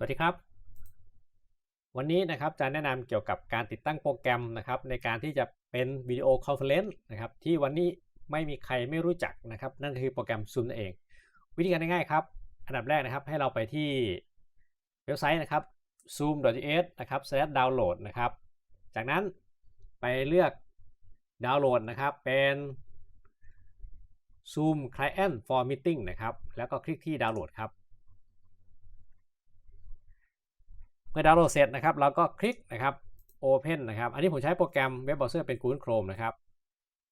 สวัสดีครับ วันนี้นะครับจะแนะนำเกี่ยวกับการติดตั้งโปรแกรมนะครับในการที่จะเป็นวิดีโอคอนเฟอเรนซ์นะครับที่วันนี้ไม่มีใครไม่รู้จักนะครับ นั่นคือโปรแกรม Zoom นั่นเอง วิธีการง่ายๆครับ อันดับแรกนะครับให้เราไปที่เว็บไซต์นะครับ zoom.es นะครับ slash download นะครับจากนั้นไปเลือกดาวน์โหลดนะครับเป็น Zoom Client for Meeting นะครับแล้วก็คลิกที่ดาวน์โหลดครับ เมื่อดาวน์โหลดเสร็จนะครับเราก็คลิกนะครับ Open นะครับ อันนี้ผมใช้โปรแกรมเว็บเบราว์เซอร์เป็น Google Chrome นะครับ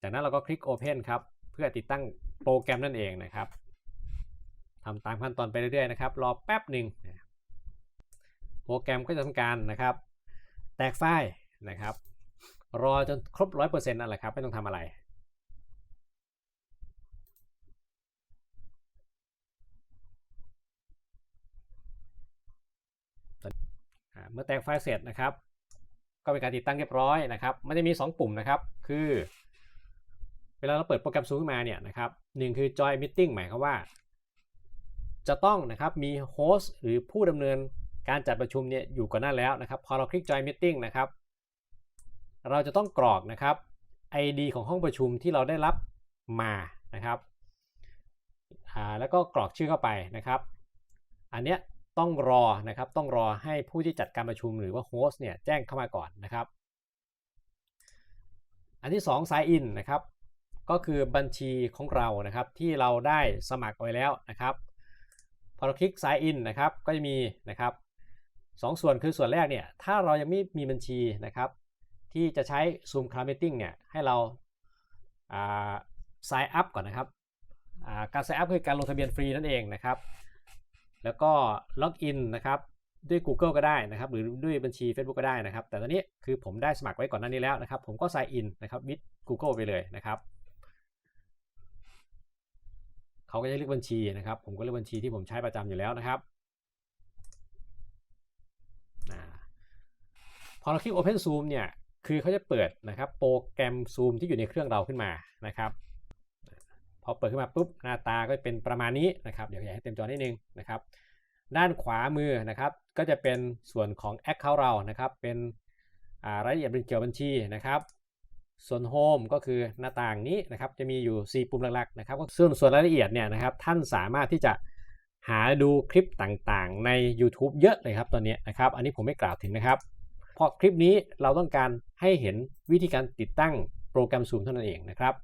จากนั้นเราก็คลิก Open ครับ เพื่อติดตั้งโปรแกรมนั่นเองนะครับทำตามขั้นตอนไปเรื่อยๆนะครับ รอแป๊บหนึ่งโปรแกรมก็จะทำการนะครับ แตกไฟล์นะครับ รอจนครบ 100%นั่นแหละครับ ไม่ต้องทำอะไร อ่า เมื่อแตกไฟล์เสร็จนะครับ ก็เป็นการติดตั้งเรียบร้อยนะครับ มันจะมี 2 ปุ่มนะครับ คือ เวลาเราเปิดโปรแกรมซูมขึ้นมาเนี่ยนะครับหนึ่งคือ join meeting หมายความว่า จะต้องนะครับมีโฮสต์หรือผู้ดำเนินการจัดประชุมเนี่ยอยู่ก่อนหน้าแล้วนะครับ พอเราคลิก join meeting นะครับ เราจะต้องกรอกนะครับ ID ของห้องประชุมที่เราได้รับมานะครับอ่าแล้วก็กรอกชื่อเข้าไปนะครับ อันเนี้ย ต้องรอนะครับต้องรอให้ผู้ที่จัดการประชุมหรือว่าโฮสต์เนี่ยแจ้งเข้ามาก่อนนะครับ อันที่2 sign in นะครับก็คือบัญชีของเรานะครับที่เราได้สมัครไว้แล้วนะครับพอเราคลิก sign in นะครับก็จะมีนะครับสองส่วนคือส่วนแรกเนี่ยถ้าเรายังไม่มีบัญชีนะครับ ที่จะใช้ Zoom Cloud Meeting เนี่ยให้เราา sign up ก่อนนะครับาการ sign up คือการลงทะเบียนฟรีนั่นเองนะครับ แล้วก็ล็อกอินนะครับด้วย Google ก็ได้นะครับ หรือด้วยบัญชี Facebook ก็ได้นะครับ แต่ตอนนี้คือผมได้สมัครไว้ก่อนหน้านี้แล้วนะครับ ผมก็ sign in นะครับ with Google ไปเลยนะครับเขาก็จะเลือกบัญชีนะครับ ผมก็เลือกบัญชีที่ผมใช้ประจำอยู่แล้วนะครับอพอเราคลิก Open Zoom เนี่ยคือเขาจะเปิดนะครับ โปรแกรม Zoom ที่อยู่ในเครื่องเราขึ้นมานะครับ พอเปิดขึ้นมาปุ๊บหน้าตาก็เป็นประมาณนี้นะครับเดี๋ยวอยากให้เต็มจอนิดนึงนะครับ ด้านขวามือนะครับ ก็จะเป็นส่วนของ Account เรานะครับ เป็นรายละเอียดเป็นเกี่ยวบัญชีนะครับ ส่วน Home ก็คือหน้าต่างนี้นะครับ จะมีอยู่ 4 ปุ่มหลักๆนะครับซึ่งส่วนรายละเอียดเนี่ยนะครับ ท่านสามารถที่จะหาดูคลิปต่างๆ ใน YouTube เยอะเลยครับตอนนี้นะครับ อันนี้ผมไม่กล่าวถึงนะครับเพราะคลิปนี้เราต้องการให้เห็นวิธีการติดตั้งโปรแกรม Zoom เท่านั้นเองนะครับ